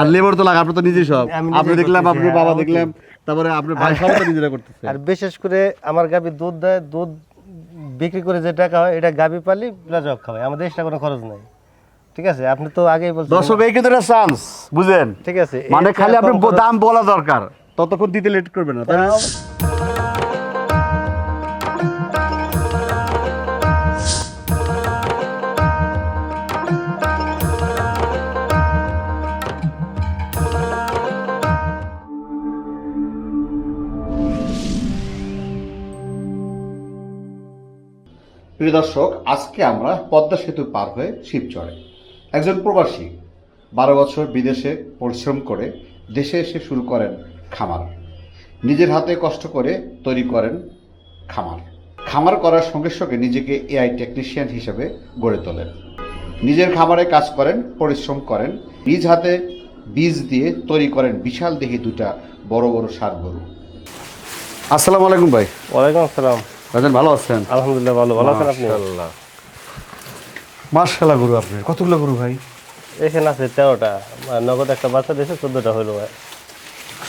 আর labour তো লাগে আপনি তো নিজেই সব। আপনি দেখলাম আপনার হ্যাঁ, বাবা দেখলাম তারপরে আপনার ভাই সব তো নিজেরা করতেছে। আর বিশেষ করে আমার গাবি দুধ দেয় দুধ বিক্রি করে যে টাকা হয় এটা গাবি পালি প্লাস জব খাওয়াই আমাদের এক্সট্রা কোনো খরচ নাই। ঠিক আছে? আপনি তো আগেই বলছেন দর্শক এই কিন্তু চান্স বুঝেন ঠিক আছে মানে খালি আপনি দাম বলা দরকার। ততক্ষণ দিতে লেট করবেন না তাই না? প্রিয় দর্শক আজকে আমরা পদ্মা সেতু পার হয়ে শিবচরে। একজন প্রবাসী বারো বছর বিদেশে পরিশ্রম করে দেশে এসে শুরু করেন খামার। নিজের হাতে কষ্ট করে তৈরি করেন খামার। খামার করার সঙ্গে সঙ্গে নিজেকে এআই টেকনিশিয়ান হিসেবে গড়ে তোলেন। নিজের খামারে কাজ করেন পরিশ্রম করেন নিজ হাতে বীজ দিয়ে তৈরি করেন বিশাল দেহি দুটা বড় বড় সার গরু। আসসালামু আলাইকুম ভাই। ওয়ালাইকুম আসসালাম। রাজন ভালো আছেন? আলহামদুলিল্লাহ ভালো। ভালো আছেন আপনি? মার্শাল্লাহ গরু আপনার কতগুলো গরু ভাই? এখানে আছে তেরোটা। নগদ একটা বাচ্চা দিয়েছে চোদ্দটা হলো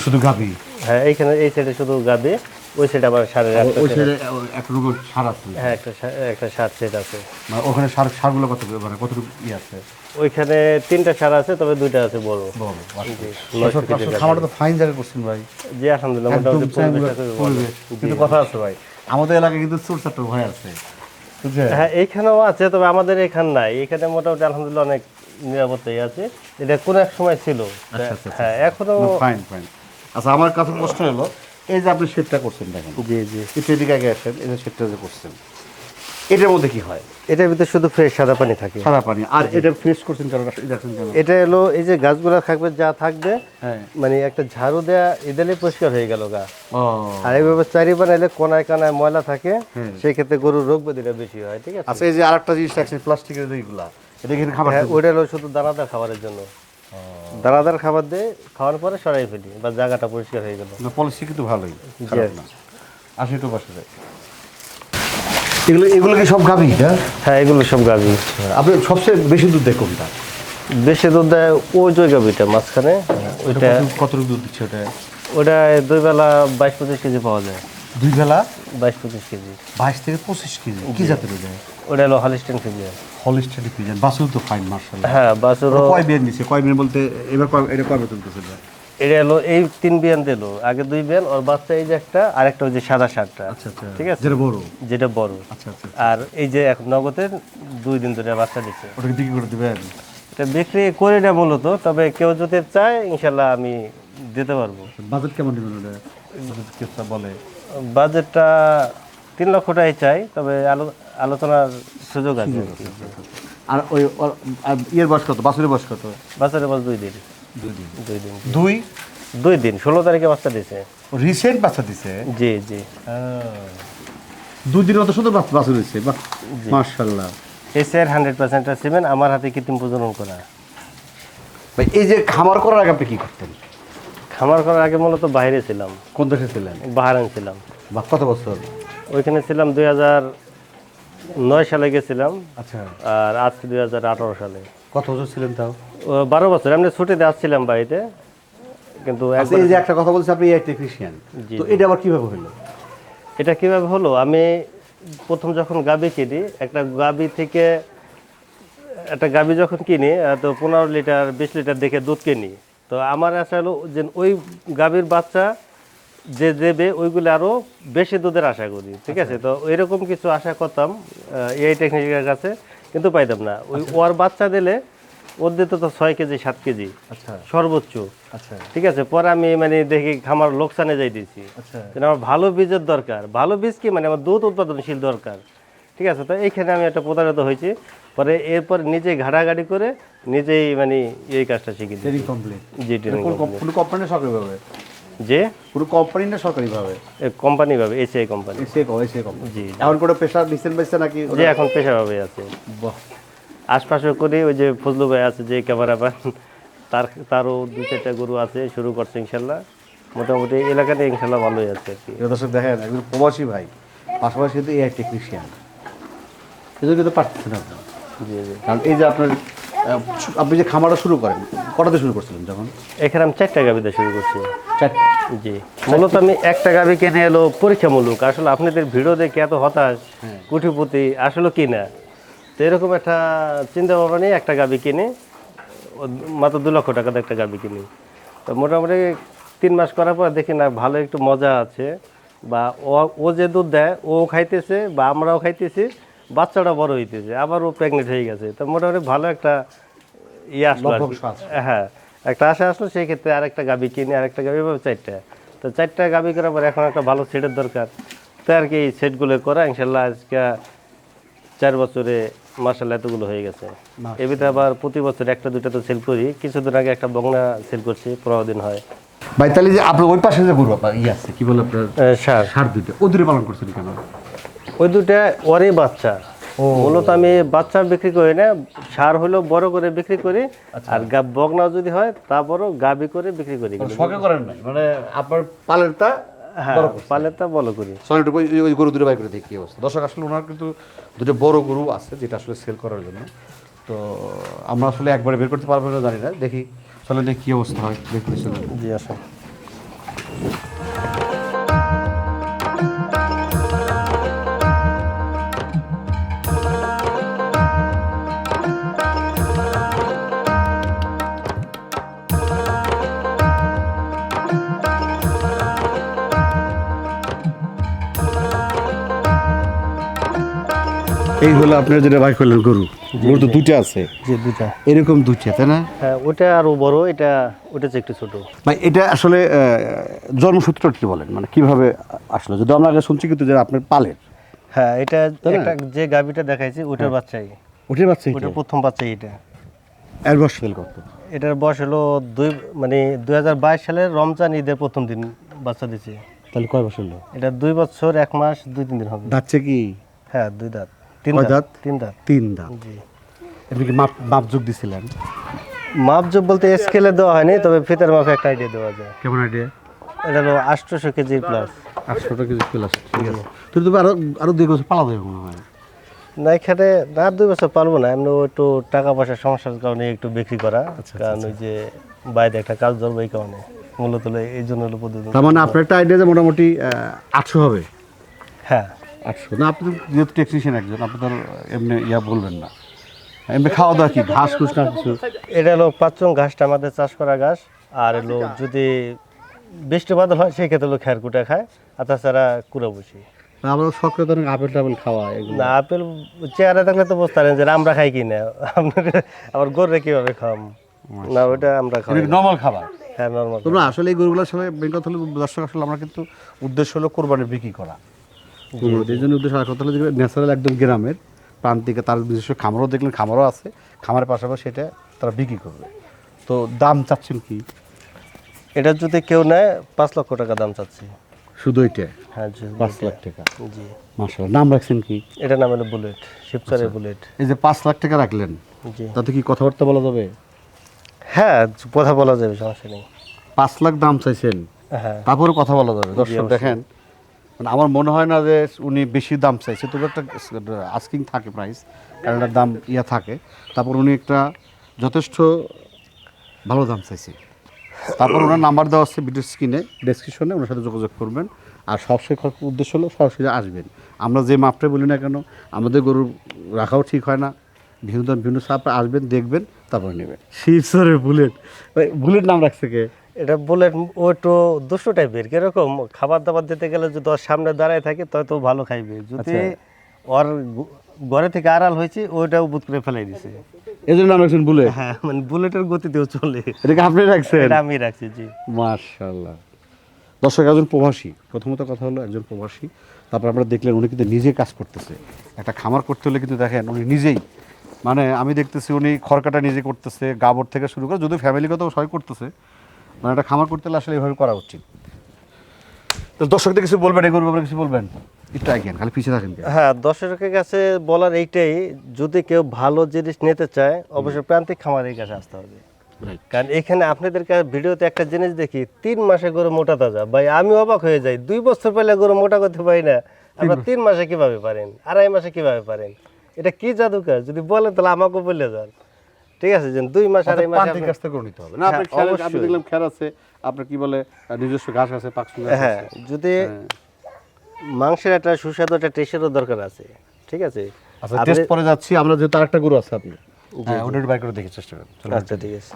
শুধু গাভি? হ্যাঁ এইখানে এই সাইডে শুধু গাবি ওই সাইডে আবার সারের একটা ওই সাইডে এক রকম সার আছে। হ্যাঁ একটা একটা সার সেট আছে। মানে ওখানে সার সারগুলো কত মানে কতটুকু ইয়ে আছে? ওইখানে তিনটা সার আছে তবে দুইটা আছে বড়। বড়। খামারটা তো ফাইন জায়গা করছেন ভাই। জি আলহামদুলিল্লাহ মোটামুটি। কিন্তু কথা আছে ভাই আমাদের এলাকায় কিন্তু চোর চারটা ভয় আছে। হ্যাঁ এইখানেও আছে তবে আমাদের এখানে নাই। এখানে মোটামুটি আলহামদুলিল্লাহ অনেক নিরাপত্তাই আছে। এটা কোন এক সময় ছিল। আচ্ছা, আচ্ছা, হ্যাঁ এখনও ফাইন ফাইন আচ্ছা আমার কাছে প্রশ্ন হলো এই যে আপনি সেটটা করছেন দেখেন। জি জি। এদিকে আগে আসেন এই যে সেটটা যে করছেন। এটার মধ্যে কি হয়? এটার ভিতরে শুধু ফ্রেশ সাদা পানি থাকে। সাদা পানি। আর এটা ফ্রেশ করছেন কেন রাখছেন কেন এটা এলো এই যে গাছগুলো থাকবে যা থাকবে হ্যাঁ। মানে একটা ঝাড়ু দেয়া এদেলে পরিষ্কার হয়ে গেল গা। আর এইভাবে চারি বানাইলে কোনায় কানায় ময়লা থাকে সেই ক্ষেত্রে গরুর রোগ ব্যাধিটা বেশি হয় ঠিক আছে? আচ্ছা এই যে আরেকটা জিনিস আছে প্লাস্টিকের এইগুলা এটা এখানে খাবার হ্যাঁ? ওইটা হলো শুধু দানাদার খাবারের জন্য। দানাদার খাবার দিয়ে খাওয়ার পরে সরাই ফেলি বা জায়গাটা পরিষ্কার হয়ে গেল। না পলিসি কিন্তু ভালোই খারাপ না। একটু বসে যাই। এগুলো এগুলো কি সব গাভী হ্যাঁ? হ্যাঁ এগুলো সব গাভি। আপনি সবচেয়ে বেশি দুধ দেয় কোনটা? বেশি দুধ দেয় ওই যে গাভিটা মাঝখানে। ওইটা কতটুকু দুধ দিচ্ছে ওটা? ওটা দুই বেলা বাইশ পঁচিশ কেজি পাওয়া যায়। দুই বেলা? বাইশ পঁচিশ কেজি। বাইশ থেকে পঁচিশ কেজি? কি জাতের ওটা ওটা হলো হলিস্টেন কেজি হলিস্টারি পিজন বাসু তো ফাইন মার্শাল হ্যাঁ বাছুরও কয় বিয়ান নিছে? কয় বিয়ান বলতে এবার এটা কয় বেতন এটা হলো এই তিন বিয়ান দিল আগে দুই বিয়ান ওর বাচ্চা এই যে একটা আর একটা ওই যে সাদা শার্টটা। আচ্ছা আচ্ছা। ঠিক আছে? যেটা বড়। যেটা বড়। আচ্ছা আর এই যে এখন নগদের দুই দিন ধরে বাচ্চা দিচ্ছে। ওটাকে বিক্রি করে দেবেন? এটা বিক্রি করি না মূলত তবে কেউ যদি চায় ইনশাল্লাহ আমি দিতে পারব। বাজেট কেমন দিবেন ওটা? বলে? বাজেটটা তিন লক্ষ টাকাই চাই তবে আলো- আলোচনার সুযোগ আছে। আর ওই আর ইয়ের বয়স কত? বাসুরের বয়স কত? বাচ্চার বয়স দুই দিন। দুই দিন। দুই দিন। দুই? দুই দিন ষোলো তারিখে বাচ্চা দিছে রিসেন্ট বাচ্চা দিছে জি জি। দুই দিন অত সুন্দর বাচ্চা মার্শাল্লাহ এসিআর হান্ড্রেড পার্সেন্ট সিমেন্ট আমার হাতে কৃত্রিম প্রজনন করা। ভাই এই যে খামার করার আগে আপনি কি করতেন? খামার করার আগে মূলত বাইরে ছিলাম। কোন দেশে ছিলেন? বাহারান ছিলাম। বা কত বছর? ওইখানে ছিলাম দুই হাজার নয় সালে গেছিলাম। আচ্ছা। আর আজকে দুই হাজার আঠারো সালে। কত বছর ছিলেন তাও? বারো বছর। এমনি ছুটিতে আসছিলাম বাড়িতে কিন্তু আচ্ছা এই যে একটা কথা বলছি আপনি টেকনিশিয়ান তো এটা আবার কীভাবে হলো? এটা কীভাবে হলো? আমি প্রথম যখন গাবি কিনি একটা গাবি থেকে একটা গাবি যখন কিনি তো পনেরো লিটার বিশ লিটার দেখে দুধ কিনি। তো আমার আশা হলো যে ওই গাভীর বাচ্চা যে দেবে ওইগুলো আরও বেশি দুধের আশা করি। ঠিক আছে? তো এরকম কিছু আশা করতাম এই টেকনিকের কাছে। কিন্তু পাইতাম না। ওই ওর বাচ্চা দিলে ওর দিতে তো ছয় কেজি সাত কেজি। আচ্ছা। সর্বোচ্চ। আচ্ছা। ঠিক আছে পরে আমি মানে দেখি খামার লোকসানে যাই দিয়েছি। আচ্ছা। আমার ভালো বীজের দরকার। ভালো বীজ কি মানে আমার দুধ উৎপাদনশীল দরকার। ঠিক আছে তো এইখানে আমি একটা প্রতারিত হয়েছি। পরে এরপর নিজে ঘাটাঘাটি করে নিজেই মানে এই কাজটা শিখে দিই ট্রেনিং কমপ্লিট জি ট্রেনিং পুরো কোম্পানি সরকারিভাবে? যে? পুরো কোম্পানি না সরকারিভাবে কোম্পানি ভাবে এসিআই কোম্পানি এসে কো এসে কোম্পানি জি এখন কোনো পেশা দিচ্ছেন বেচছে নাকি যে এখন পেশাভাবে আছে। বাহ। আশপাশে করি ওই যে ফজলু ভাই আছে যে ক্যামেরাম্যান তার তারও দু চারটা গরু আছে শুরু করছে ইনশাল্লাহ। মোটামুটি এলাকাতে ইনশাল্লাহ ভালোই আছে আর কি। দর্শক দেখেন একজন প্রবাসী ভাই পাশাপাশি কিন্তু এআই টেকনিশিয়ান এজন্য কিন্তু পারতেছেন আপনি জি জি। কারণ এই যে আপনার আপনি যে খামারটা শুরু করেন কটাতে শুরু করছিলেন যখন? এখানে আমি চারটা গাবিতে শুরু করছি। জি। মূলত আমি একটা গাবি কিনে এলো পরীক্ষামূলক। আসলে আপনাদের ভিডিও দেখে এত হতাশ কুটিপতি আসলে কি না? তো এরকম একটা চিন্তা ভাবনা নিয়ে একটা গাবি কিনে মাত্র দু লক্ষ টাকাতে একটা গাবি কিনি। তো মোটামুটি তিন মাস করার পর দেখি না ভালো একটু মজা আছে বা ও যে দুধ দেয় ও খাইতেছে বা আমরাও খাইতেছি বাচ্চাটা বড় হইতেছে আবার ও প্রেগনেন্ট হয়ে গেছে। তো মোটামুটি ভালো একটা ইয়ে আসলো আর। হ্যাঁ একটা আশা আসলো সেই ক্ষেত্রে আরেকটা গাবি কিনে আরেকটা গাবি এভাবে চারটা। তো চারটা গাবি করার পর এখন একটা ভালো সেটের দরকার। তো আর কি এই সেটগুলো করা ইনশাল্লাহ আজকে চার বছরে মার্শাল এতগুলো হয়ে গেছে। এ ভিতরে আবার প্রতি বছর একটা দুইটা তো সেল করি। কিছুদিন আগে একটা বগনা সেল করছি পনেরো দিন হয়। ভাই তাহলে যে আপনার ওই পাশে যে গরু ইয়ে আছে কি বলে আপনার? সার। সার দুইটা। ও দূরে পালন করছেন কেন? ওই দুটা ওরই বাচ্চা। মূলত আমি বাচ্চা বিক্রি করি না সার হলেও বড় করে বিক্রি করি আর গা- বগনা যদি হয় তারপরও গাবি করে বিক্রি করি। শখে করেন নাই? মানে আপনার পালেরটা হ্যাঁ বলো করি। সরি ওই- গরু দুটো বাই করে দেখি অবস্থা। দর্শক আসলে ওনার কিন্তু দুটো বড় গরু আছে যেটা আসলে সেল করার জন্য। তো আমরা আসলে একবারে বের করতে পারব না জানি না। দেখি চলে দেখি কি অবস্থা হয়। দেখতে চলে জি আসো এই হলো আপনার যেটা বাই করলেন গরু। গরু তো দুটো আছে। জি দুটা এরকম দুটো তাই না? হ্যাঁ ওটা আরও বড় এটা ওটা একটু ছোট। ভাই এটা আসলে জন্মসূত্রটা কি বলেন? মানে কীভাবে আসলো? যদি আমরা আগে শুনছি কিন্তু যে আপনার পালের। হ্যাঁ এটা একটা যে গাবিটা দেখাইছি ওটার বাচ্চাই। ওটার বাচ্চাই ওটার প্রথম বাচ্চাই এটা। এর বয়স ফেল করতো এটার বয়স হলো দুই মানে দুই হাজার বাইশ সালের রমজান ঈদের প্রথম দিন বাচ্চা দিছে। তাহলে কয় বছর হলো? এটা দুই বছর এক মাস দুই তিন দিন হবে। দাচ্ছে কি? হ্যাঁ দুই দাঁত। তিন দাঁত? তিন দাঁত। তিন দাঁত। জি। আপনি কি মাপ মাপ দিছিলেন? মাপজোপ বলতে স্কেলে দেওয়া হয়নি তবে ফিতার মাপে একটা আইডিয়া দেওয়া যায়। কেমন আইডিয়া এটা হলো আটশোশো কেজি প্লাস আটশো কেজি প্লাস ঠিক আছে। তুই তো আরও আরও দুই বছর পালা যাবে মনে হয়। না এখানে না দুই বছর পারব না এমনি একটু টাকা পয়সার সমস্যার কারণে একটু বিক্রি করা। কারণ ওই যে বাইরে একটা কাজ ধরবো এই কারণে মূলত এই জন্য তার মানে আপনার একটা আইডিয়া মোটামুটি আটশো হবে। হ্যাঁ। আটশো। না আপনি যেহেতু টেকনিশিয়ান একজন আপনি তো এমনি ইয়া বলবেন না। এমনি খাওয়া দাওয়া কি ঘাস ঘুষ না কিছু? এটা হলো পাঁচচং ঘাসটা আমাদের চাষ করা ঘাস। আর হলো যদি বৃষ্টি বাদল হয় সেই ক্ষেত্রে হলো খের কুটা খায়। আর তাছাড়া কুড়া বসি আমরা শখে ধরেন আপেল টাপেল খাওয়া এগুলো। না আপেল চেয়ারে থাকলে তো বুঝতে পারেন যে আমরা খাই কি না আপনার আবার গরুরে কীভাবে খাম না ওটা আমরা খাই। নর্মাল খাবার? হ্যাঁ নর্মাল তোমরা আসলে এই গরুগুলোর কথা হলো দর্শক আসলে আমরা কিন্তু উদ্দেশ্য হলো কোরবানি বিক্রি করা। এই জন্য উদ্দেশ্য আর কথা হলো ন্যাচারাল একদম গ্রামের প্রান্তিকে তার নিজস্ব খামারও দেখলেন খামারও আছে খামারের পাশাপাশি সেটা তারা বিক্রি করবে। তো দাম চাচ্ছেন কি? এটা যদি কেউ নেয় পাঁচ লক্ষ টাকা দাম চাচ্ছি। শুধু এটা হ্যাঁ পাঁচ লাখ টাকা? জি। মাসাল নাম রাখছেন কি? এটা নাম হলো বুলেট শিবচরের বুলেট। এই যে পাঁচ লাখ টাকা রাখলেন জি। তাতে কি কথাবার্তা বলা যাবে? হ্যাঁ কথা বলা যাবে সমস্যা নেই। পাঁচ লাখ দাম চাইছেন হ্যাঁ। তারপরে কথা বলা যাবে। দর্শক দেখেন মানে আমার মনে হয় না যে উনি বেশি দাম চাইছে। তবু একটা আস্কিং থাকে প্রাইস কারণ দাম ইয়া থাকে। তারপর উনি একটা যথেষ্ট ভালো দাম চাইছে। তারপর ওনার নাম্বার দেওয়া আছে ভিডিও স্ক্রিনে ডেসক্রিপশনে ওনার সাথে যোগাযোগ করবেন। আর সবসময় উদ্দেশ্য হলো সরাসরি আসবেন। আমরা যে মাপটা বলি না কেন, আমাদের গরু রাখাও ঠিক হয় না। বিভিন্ন বিভিন্ন সাপ আসবেন, দেখবেন, তারপরে নেবেন। শিবসরের বুলেট। বুলেট নাম রাখছে কে? এটা বুলেট ও একটু দুশো টাইপের কীরকম? খাবার দাবার দিতে গেলে যদি ওর সামনে দাঁড়ায় থাকে তত তো ভালো খাইবে। যদি ওর ঘরে থেকে আড়াল হয়েছে ওইটাও বুত করে ফেলাই দিছে। এই জন্য নাম রাখছেন বুলেট? হ্যাঁ মানে বুলেটের গতিতেও চলে। এটাকে আপনি রাখছেন? এটা আমি রাখছি জি। মার্শাল্লাহ দর্শক একজন প্রবাসী। প্রথমত কথা হলো একজন প্রবাসী। তারপর আমরা দেখলেন উনি কিন্তু নিজে কাজ করতেছে। একটা খামার করতে হলে কিন্তু দেখেন উনি নিজেই মানে আমি দেখতেছি উনি খড়কাটা নিজে করতেছে গাবর থেকে শুরু করে যদি ফ্যামিলিগত সবাই করতেছে মানে একটা খামার করতে আসলে এইভাবে করা উচিত। তো দর্শকদের কিছু বলবেন ব্যাপারে কিছু বলবেন? একটু আগেন খালি পিছিয়ে থাকেন হ্যাঁ দর্শকের কাছে বলার এইটাই যদি কেউ ভালো জিনিস নিতে চায় অবশ্যই প্রান্তিক খামারের কাছে আসতে হবে। কারণ এখানে আপনাদের কাছে ভিডিওতে একটা জিনিস দেখি তিন মাসে গরু মোটা তাজা। ভাই আমি অবাক হয়ে যাই দুই বছর পেলে গরু মোটা করতে পারি না। আপনার তিন মাসে কীভাবে পারেন? আড়াই মাসে কীভাবে পারেন? এটা কি জাদুকার? যদি বলেন তাহলে আমাকেও বলে যান। ঠিক আছে যে দুই মাস আড়াই মাস পান্তির আপনি- কাছ থেকে করে নিতে হবে। না হ্যাঁ, খেয়াল আমি দেখলাম খেয়াল আছে আপনার কি বলে নিজস্ব ঘাস আছে গাছ হ্যাঁ। যদি মাংসের একটা সুস্বাদু একটা টেস্টেরও দরকার আছে ঠিক আছে? আচ্ছা আপনি- টেস্ট পরে যাচ্ছি আমরা যেহেতু আরেকটা গরু আছে আপনি হ্যাঁ ওটা একটু বাইর করে দেখি চেষ্টা করেন। আচ্ছা ঠিক আছে।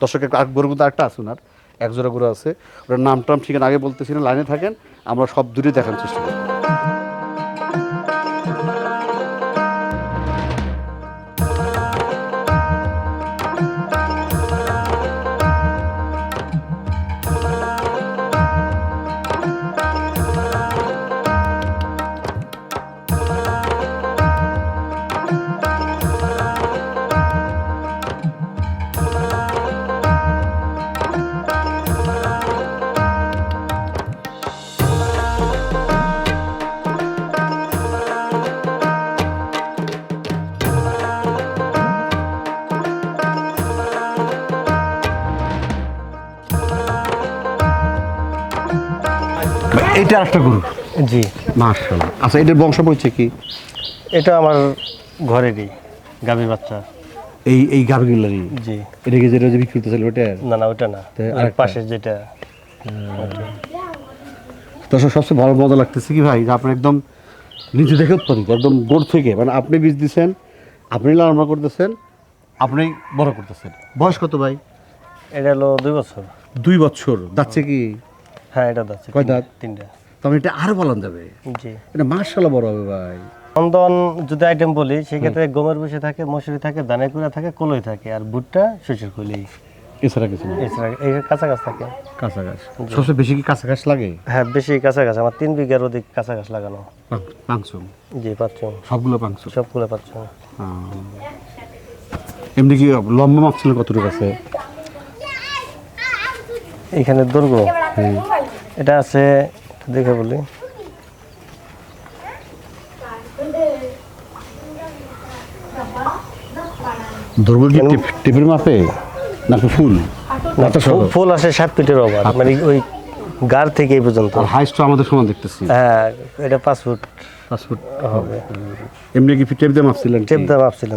দর্শক এক গরু কিন্তু আরেকটা আছে ওনার। এক জোড়া গরু আছে। ওটার নাম টাম ঠিকানা আগে বলতেছি না লাইনে থাকেন। আমরা সব দূরে দেখার চেষ্টা করি। এইটা আরেকটা গরু। জি। মার্শাল আচ্ছা এটার বংশ পরিচয় কি? এটা আমার ঘরেরই গাভী বাচ্চা। এই এই গাভিগুলারই? জি। এটা কি যেটা যে বিক্রি করতেছিল ওটা না না ওটা না। ওই পাশে যেটা। দর্শক সবচেয়ে ভালো মজা লাগতেছে কি ভাই? যে আপনি একদম নিজে দেখে উৎপাদিত একদম বোর্ড থেকে। মানে আপনি বীজ দিচ্ছেন আপনি লালন পালন করতেছেন আপনি বড় করতেছেন। বয়স কত ভাই? এটা হলো দুই বছর। দুই বছর। যাচ্ছে কি? হ্যাঁ এটা যাচ্ছে কয় দাঁত? তিনটা। তবে এটা আরও পালন যাবে? জি। এটা মার্শাল্লাহ বড় হবে ভাই। চন্দন যদি আইটেম বলি সেক্ষেত্রে গমের বসে থাকে মসুরি থাকে দানা কুড়া থাকে কলই থাকে আর ভুট্টা শস্যের কলি। এছাড়া কিছু এছাড়া এই কাঁচা গাছ থাকে। কাঁচা গাছ সবচেয়ে বেশি কি কাঁচা গাছ লাগে? হ্যাঁ বেশি কাঁচা গাছ আমার তিন বিঘার অধিক কাঁচা গাছ লাগানো পাংশ জি পাচ্ছ সবগুলো পাংশ সবগুলো পাচ্ছ এমনি কি লম্বা মাপ ছিল কতটুকু আছে? এখানে দৈর্ঘ্য এটা আছে দেখে বলি। ধরবো কি টিপ- টিপের মাপে? নাকি ফুল? ফুল- আসে সাত ফিটের ওভার মানে ওই গার থেকে এই পর্যন্ত। হাইস্ট আমাদের সমান দেখতেছি। হ্যাঁ এটা পাঁচ ফুট পাঁচ ফুট হবে। এমনি কি টেপ দিয়ে মাপছিলেন? টেপ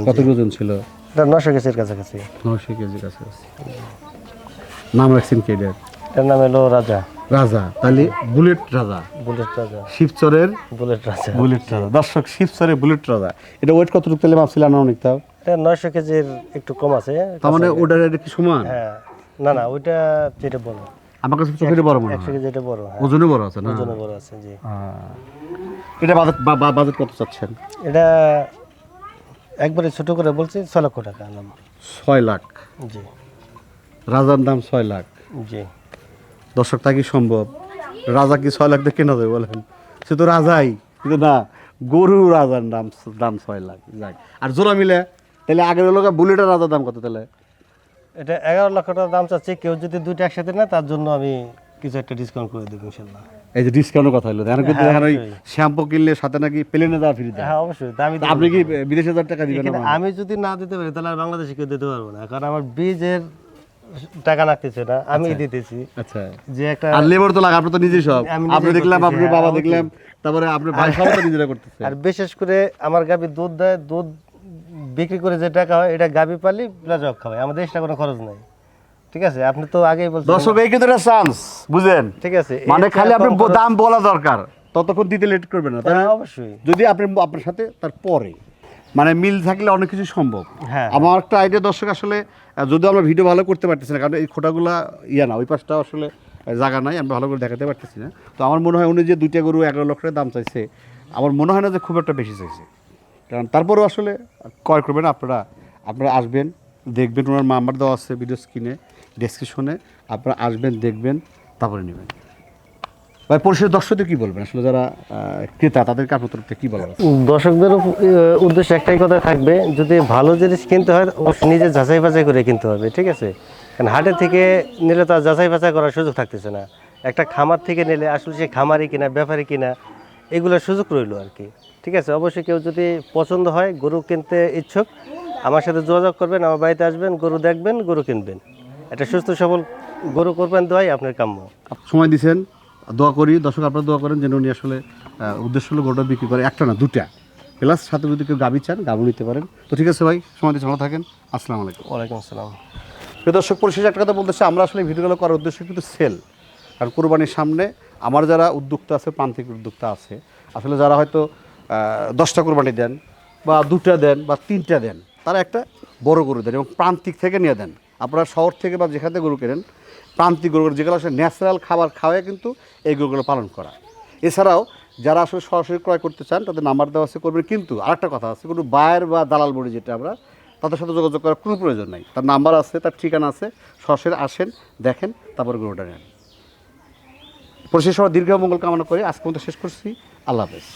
কত ওজন ছিল? এটা নশো কেজির কাছাকাছি। নশো কেজির কাছে নাম রাখছেন এটার? এটার নাম হলো রাজা। রাজা তাহলে বুলেট রাজা। বুলেট রাজা। শিবচরের বুলেট রাজা। বুলেট রাজা। দর্শক শিবচরের বুলেট রাজা। এটা ওয়েট কতটুকু তাহলে মাপছিলেন অনেক তাও? এটা নয়শো কেজির একটু কম আছে। তার মানে ওটার এটা কি সমান? হ্যাঁ। না না ওইটা যেটা বড়। আমার কাছে চোখের বড় মনে একশো হয় কেজি এটা বড় হ্যাঁ। ওজনে বড় আছে না? ওজনে বড় আছে জি। এটা বাজেট বাজেট কত চাচ্ছেন? এটা একবারে ছোট করে বলছি ছ লক্ষ টাকা নাম ছয় লাখ। জি। রাজার দাম ছয় লাখ। জি। দর্শক তা কি সম্ভব? রাজা কি ছয় লাখ দিয়ে কেনা যায় বলেন? সে তো রাজাই কিন্তু না গরু রাজার দাম দাম ছয় লাখ যাক। আর জোড়া মিলে তাহলে আগের লোক বুলেটের রাজার দাম কত তাহলে? এটা এগারো লক্ষ টাকা দাম চাচ্ছি কেউ যদি দুইটা একসাথে নেয় তার জন্য আমি কিছু একটা ডিসকাউন্ট করে দেবো ইনশাল্লাহ। এই যে ডিসকাউন্টের কথা হলো এখন কিন্তু হ্যাঁ, এখন ওই শ্যাম্পু কিনলে সাথে নাকি প্লেনে দেওয়া ফ্রি দেয় হ্যাঁ অবশ্যই দামি তা আপনি কি বিদেশ হাজার টাকা দিবেন? আমি যদি না দিতে পারি তাহলে আর বাংলাদেশে কেউ দিতে পারব না কারণ আমার বীজের টাকা লাগতেছে না আমি দিতেছি। আচ্ছা। যে একটা আর লেবার তো লাগে আপনি তো নিজেই সব। আপনি দেখলাম করতেছি, আপনার হ্যাঁ, বাবা দেখলাম তারপরে আপনার ভাই সব তো নিজেরা করতেছে। আর বিশেষ করে আমার গাবি দুধ দেয় দুধ বিক্রি করে যে টাকা হয় এটা গাবি পালি প্লাস রক খাওয়াই আমাদের এক্সট্রা কোনো খরচ নাই। ঠিক আছে? আপনি তো আগেই বলছেন। দর্শক এই কিন্তু চান্স বুঝেন ঠিক আছে মানে খালি আপনি দাম বলা দরকার। ততক্ষণ দিতে লেট করবেন না তাই হ্যাঁ, অবশ্যই। যদি আপনি আপনার সাথে তারপরে। মানে মিল থাকলে অনেক কিছু সম্ভব। হ্যাঁ। আমার একটা আইডিয়া দর্শক আসলে যদিও আমরা ভিডিও ভালো করতে পারতেছি না কারণ এই খোটাগুলা ইয়া না ওই পাশটা আসলে জায়গা নাই আমি ভালো করে দেখাতে পারতেছি না। তো আমার মনে হয় উনি যে দুইটা গরু এগারো লক্ষ টাকা দাম চাইছে আমার মনে হয় না যে খুব একটা বেশি চাইছে। কারণ তারপরেও আসলে ক্রয় করবেন আপনারা আপনারা আসবেন দেখবেন ওনার নাম্বার দেওয়া আছে ভিডিও স্ক্রিনে ডেসক্রিপশনে আপনারা আসবেন দেখবেন তারপরে নেবেন। ভাই পরিষদের দর্শকদের কি বলবেন? আসলে যারা ক্রেতা তাদেরকে আপনার তরফ থেকে কি বলা দর্শকদের উদ্দেশ্যে একটাই কথা থাকবে যদি ভালো জিনিস কিনতে হয় অবশ্যই নিজে যাচাই বাছাই করে কিনতে হবে ঠিক আছে? কারণ হাটে থেকে নিলে তো আর যাচাই বাছাই করার সুযোগ থাকতেছে না। একটা খামার থেকে নিলে আসলে সে খামারি কিনা ব্যাপারী কিনা এগুলোর সুযোগ রইল আর কি ঠিক আছে? অবশ্যই কেউ যদি পছন্দ হয় গরু কিনতে ইচ্ছুক আমার সাথে যোগাযোগ করবেন আমার বাড়িতে আসবেন গরু দেখবেন গরু কিনবেন। একটা সুস্থ সবল গরু করবেন দেওয়াই আপনার কাম্য। সময় দিয়েছেন। দোয়া করি দর্শক আপনারা দোয়া করেন যেন উনি আসলে উদ্দেশ্য হলো গরুটা বিক্রি করে। একটা না দুটা। প্লাস সাথে যদি কেউ গাবি চান গাবি নিতে পারেন। তো ঠিক আছে ভাই সময় ভালো থাকেন। আসসালামু আলাইকুম। ওয়ালাইকুম আসসালাম। প্রিয় দর্শক পরিশেষে একটা কথা বলতেছে আমরা আসলে ভিডিওগুলো করার উদ্দেশ্য কিন্তু সেল কারণ কোরবানির সামনে আমার যারা উদ্যোক্তা আছে প্রান্তিক উদ্যোক্তা আছে আসলে যারা হয়তো দশটা কোরবানি দেন বা দুটা দেন বা তিনটা দেন তারা একটা বড় গরু দেন এবং প্রান্তিক থেকে নিয়ে দেন। আপনারা শহর থেকে বা যেখান থেকে গরু কেনেন প্রান্তিক গরুগুলো, যেগুলো আসলে ন্যাচারাল খাবার খাওয়ায় কিন্তু এই গরুগুলো পালন করা। এছাড়াও যারা আসলে সরাসরি ক্রয় করতে চান, তাদের নাম্বার দেওয়া আছে করবেন, কিন্তু আরেকটা কথা আছে, কোনো বায়ের বা দালাল বড়ি যেটা আমরা, তাদের সাথে যোগাযোগ করার কোনো প্রয়োজন নাই। তার নাম্বার আছে, তার ঠিকানা আছে, সরাসরি আসেন, দেখেন, তারপর গরুটা নেন। পরিশেষ দীর্ঘ মঙ্গল কামনা করে আজকে মতো শেষ করছি। আল্লাহ হাফেজ।